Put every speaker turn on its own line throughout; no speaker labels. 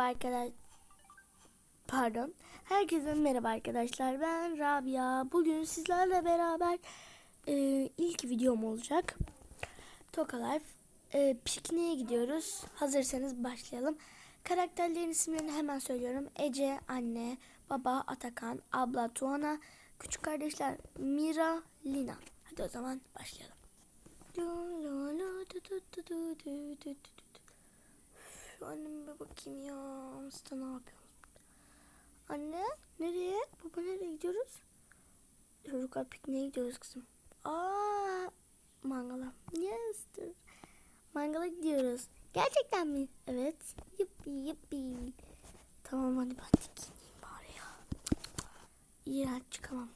arkadaşlar. Pardon. Herkese merhaba arkadaşlar. Ben Rabia. Bugün sizlerle beraber e, ilk videom olacak. Toka Life. E, pikniğe gidiyoruz. Hazırsanız başlayalım. Karakterlerin isimlerini hemen söylüyorum. Ece, anne, baba, Atakan, abla, Tuana, küçük kardeşler Mira, Lina. Hadi o zaman başlayalım. Şu anneme bir bakayım ya. Mustafa ne yapıyor? Anne nereye? Baba nereye gidiyoruz? Çocuklar pikniğe gidiyoruz kızım. Aa, mangala. Yes. dur. Mangala gidiyoruz. Gerçekten mi? Evet. Yuppi yuppi. Tamam hadi ben de giyineyim bari ya. İğrenç çıkamam.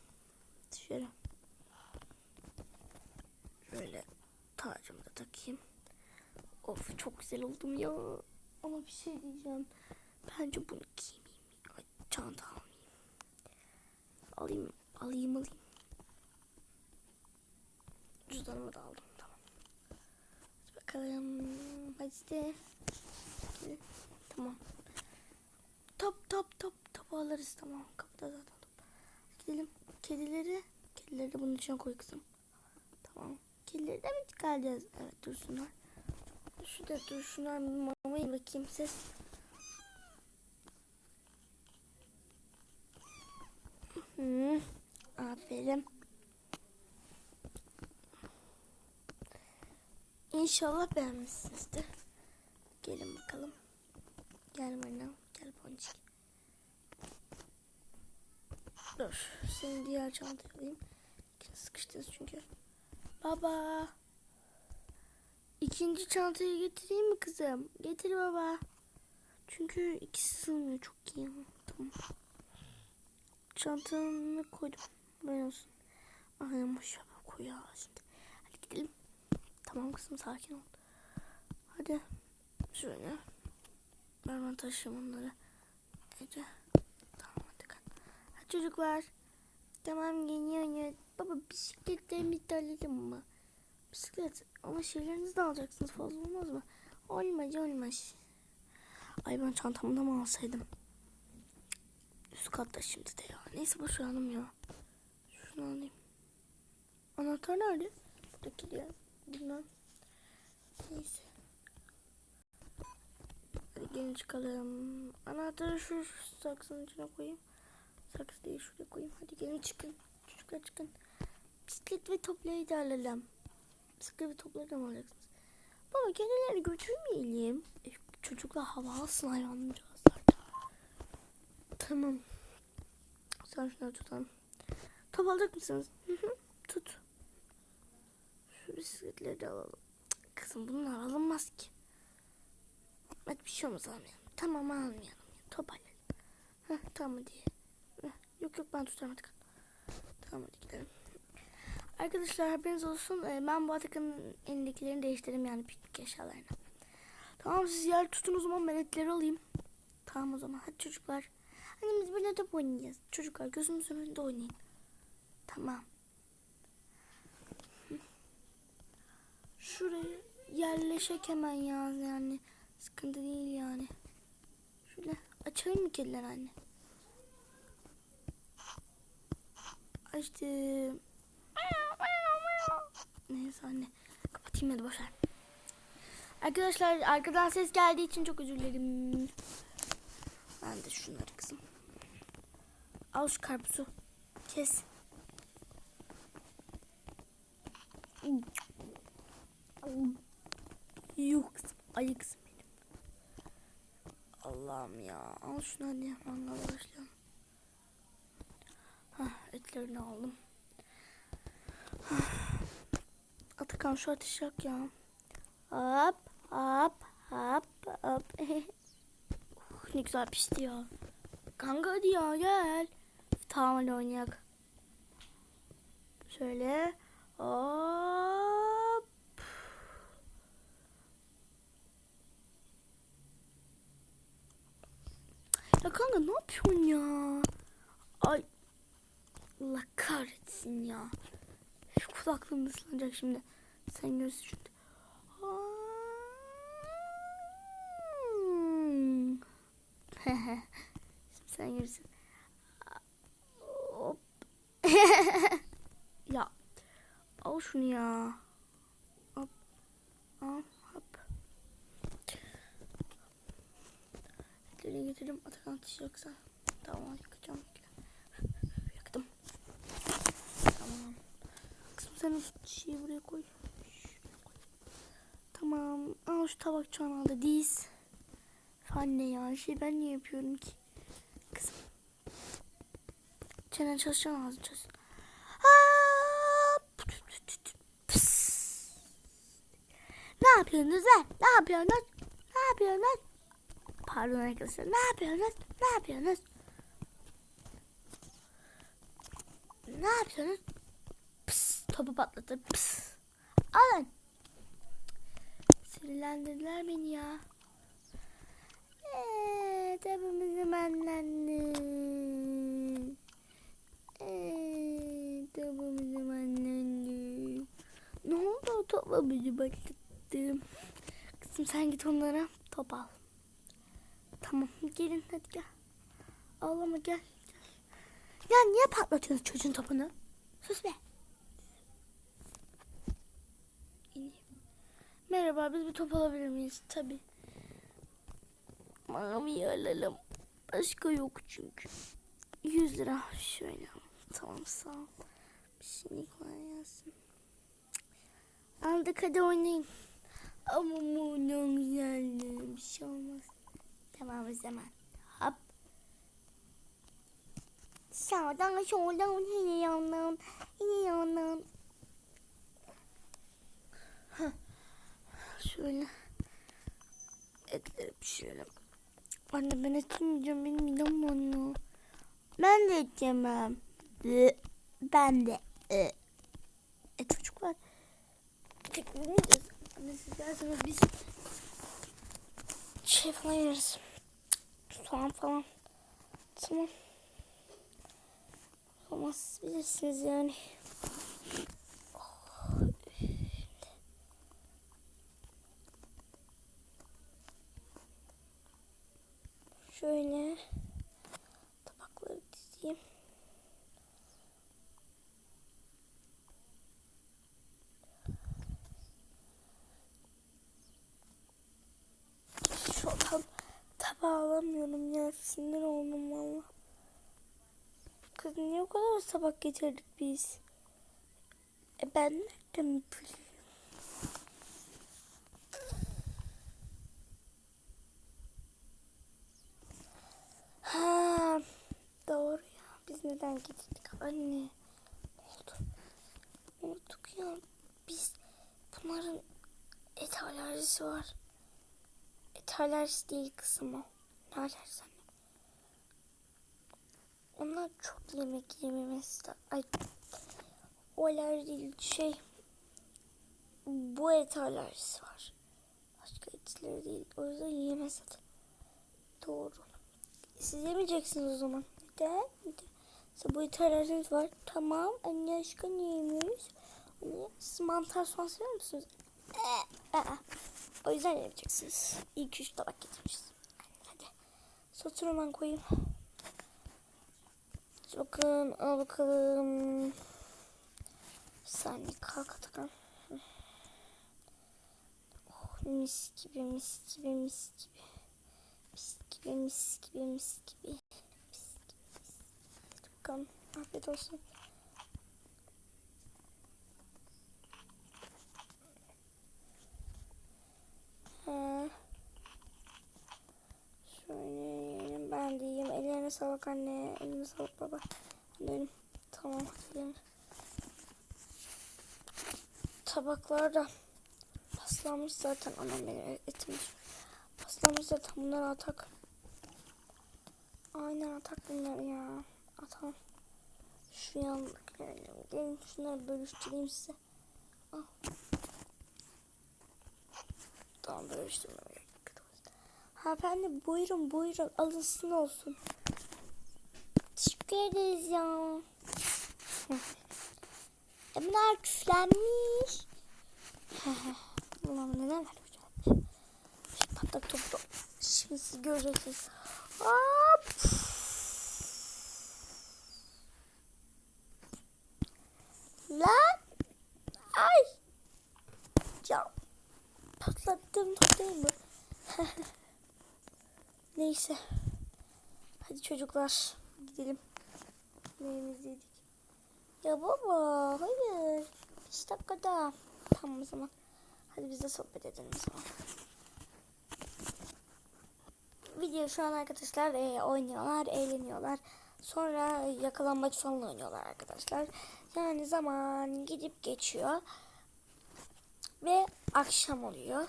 Dışarı. Şöyle tacımı da takayım. Of çok güzel oldum ya. Ama bir şey diyeceğim. Bence bunu giymeyeyim. Çanta almayayım. Alayım, alayım, alayım. Cüzdanımı da aldım. Tamam. Hadi bakalım. Hadi de. Tamam. Top top top top alırız tamam. Kapıda zaten top. Gidelim. Kedileri. Kedileri bunun içine koy kızım. Tamam. Kedileri de mi çıkaracağız? Evet dursunlar. Şurada dursunlar. Mamayı bakayım ses. Hı, aferin. İnşallah beğenmişsinizdir. Gelin bakalım. Gel Marina. Gel Boncuk. Dur. Senin diğer çantayı alayım. Sıkıştınız çünkü. Baba. İkinci çantayı getireyim mi kızım? Getir baba. Çünkü ikisi sığmıyor çok iyi. Tamam. Çantamı koydum. Ben olsun. Aynen boş ver koy ya şimdi. Hadi gidelim. Tamam kızım sakin ol. Hadi. Şöyle. Ben ben taşıyayım onları. Ece. Tamam hadi kal. Hadi çocuklar. Tamam geliyor. Baba bisikletlerimi iptal mi? Bisiklet ama şeylerinizi de alacaksınız fazla olmaz mı? Olmaz olmaz. Ay ben çantamı da mı alsaydım? Üst katta şimdi de ya. Neyse boş ver ya. Şunu alayım. Anahtar nerede? Buradaki diye. Bilmem. Neyse. Hadi gelin çıkalım. Anahtarı şu, şu saksının içine koyayım. Saksı değil şuraya koyayım. Hadi gelin çıkın. Çocuklar çıkın. Bisiklet ve toplayı da alalım. Topları da mı alacaksınız? Baba kedileri götürmeyelim. E, çocuklar hava alsın hayvancağızlar. Tamam. Sen şunları tutalım. Top alacak mısınız? Tut. Şu bisikletleri de alalım. Kızım bunlar alınmaz ki. Hadi bir şey olmaz almayalım. Tamam almayalım. Top alalım. Heh, tamam hadi. Heh, Yok yok ben tutarım hadi. Tamam hadi gidelim. Arkadaşlar haberiniz olsun. Ee, Ben bu Atakan'ın elindekilerini değiştirdim yani piknik eşyalarını. Tamam siz yer tutun o zaman ben alayım. Tamam o zaman hadi çocuklar. Biz böyle top oynayacağız. Çocuklar gözümüzün önünde oynayın. Tamam. Şuraya yerleşek hemen ya yani. Sıkıntı değil yani. Şöyle açayım mı kediler anne? Açtım. Neyse anne. Kapatayım hadi boşver. Arkadaşlar arkadan ses geldiği için çok özür dilerim. Ben de şunları kızım. Al şu karpuzu. Kes. Yok kızım. Ayı kızım benim. Allah'ım ya. Al şunu anne. Mangala başlayalım. Hah, etlerini aldım. Atakan şu ateşi yak ya. Hop hop hop hop. Uh, ne güzel pişti ya. Kanka hadi ya gel. Tamam hadi oynayak. Şöyle. Hop. Ya kanka ne yapıyorsun ya? Ay. Allah kahretsin ya. Kulaklığım ıslanacak şimdi. Sen görsün şimdi. Hmm. sen yürüsün. Hop. ya. Al şunu ya. Hop. Al hop. Etleri getirdim. Atakan ateşi yoksa. Tamam yakacağım. Yaktım. Tamam. Kızım sen şeyi buraya koy. Tamam. Al şu tabak çanağı da diz. Anne ya şey ben niye yapıyorum ki? Kızım. Çenen çalışan ağzı çalış. Aa! Pıs. Ne yapıyorsunuz lan? Ne yapıyorsunuz? Ne yapıyorsunuz? Pardon arkadaşlar. Ne yapıyorsunuz? Ne yapıyorsunuz? Ne yapıyorsunuz? Topu patladı. Pıs. Alın. Sinirlendirdiler beni ya. Eee tabımızı benlendi. Eee tabımızı benlendi. Ne oldu tabımızı patlattım. Kızım sen git onlara top al. Tamam gelin hadi gel. Ağlama gel. gel. Ya niye patlatıyorsun çocuğun topunu? Sus be. Merhaba biz bir top alabilir miyiz? Tabii. Mavi alalım. Başka yok çünkü. 100 lira şöyle. Tamam sağ ol. Bir şey kolay gelsin. Aldık hadi oynayın. Ama ne güzeldi. Bir şey olmaz. Tamam o zaman. Hop. Sağdan soldan yine yandan yine yandan. Heh. Şöyle etleri pişirelim. Anne ben et yemeyeceğim. Benim midem bulanıyor. Ben de et yemem. Ee, Ben de. Ee, E çocuklar. Tek ne yiyeceğiz? Anne siz derseniz biz şey falan yeriz. Soğan falan. Tamam. Ama siz bilirsiniz yani. Şöyle tabakları dizeyim. Şu tab tabağı alamıyorum ya sinir oldum valla. Kız niye o kadar tabak getirdik biz? E ben nereden bileyim? Ha, doğru ya. Biz neden gittik anne? Ne oldu? Unuttuk ya. Biz bunların et alerjisi var. Et alerjisi değil kızım o. Ne alerjisi anne? Onlar çok yemek yememesi. Ay, o alerji değil şey... Bu et alerjisi var. Başka etleri değil. O yüzden yiyemez zaten. Doğru. Siz yemeyeceksiniz o zaman. Neden? Neden? Bu alerjiniz var. Tamam. Anne aşkına niye yemiyoruz? Anne, siz mantar soğan seviyor musunuz? Ee, aa. O yüzden yemeyeceksiniz. İlk üç tabak getirmişiz. Hadi. Sotunu hemen koyayım. Bakın al bakalım. Bir saniye kalk Atakan. Oh, mis gibi mis gibi mis gibi. Gibi mis gibi mis gibi. Mis gibi mis gibi. Bakalım. Afiyet olsun. Ha. Şöyle yiyelim. Ben de yiyeyim. Ellerine sağlık anne. Eline sağlık baba. Benim. Tamam hadi yiyelim. Tabaklar da paslanmış zaten. Anam benim etmiş. Paslanmış zaten. Bunları atak. Aynen atak bunları ya. Atalım. Şu yandakileri. Gelin şunları bölüştüreyim size. Al. Tamam bölüştürmem gerek. Hanımefendi buyurun buyurun alınsın olsun. Teşekkür ederiz ya. E bunlar küflenmiş. Ulan neden hocam? Şu patlak topu. Şimdi siz göreceksiniz. Hop. Lan. Ay. Cam. Patlattığım top değil mi? Neyse. Hadi çocuklar gidelim. Neyimizi yedik. Ya baba hayır. İşte kadar. Tamam o zaman. Hadi biz de sohbet edelim o. Video şu an arkadaşlar e, oynuyorlar, eğleniyorlar. Sonra yakalanmaç falan oynuyorlar arkadaşlar. Yani zaman gidip geçiyor. Ve akşam oluyor.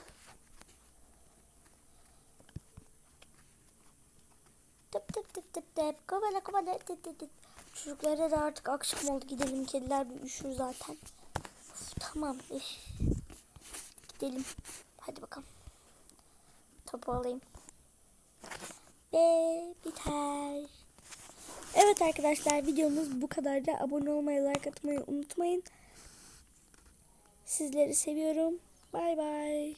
Tıp tıp tıp tıp tıp. Kovala kovala tıp tıp tıp. Çocuklara da artık akşam oldu. Gidelim. Kediler bir üşür zaten. Of, tamam. üf. Gidelim. Hadi bakalım. Topu alayım. Ve biter. Evet arkadaşlar videomuz bu kadardı. Abone olmayı, like atmayı unutmayın. Sizleri seviyorum. Bay bay.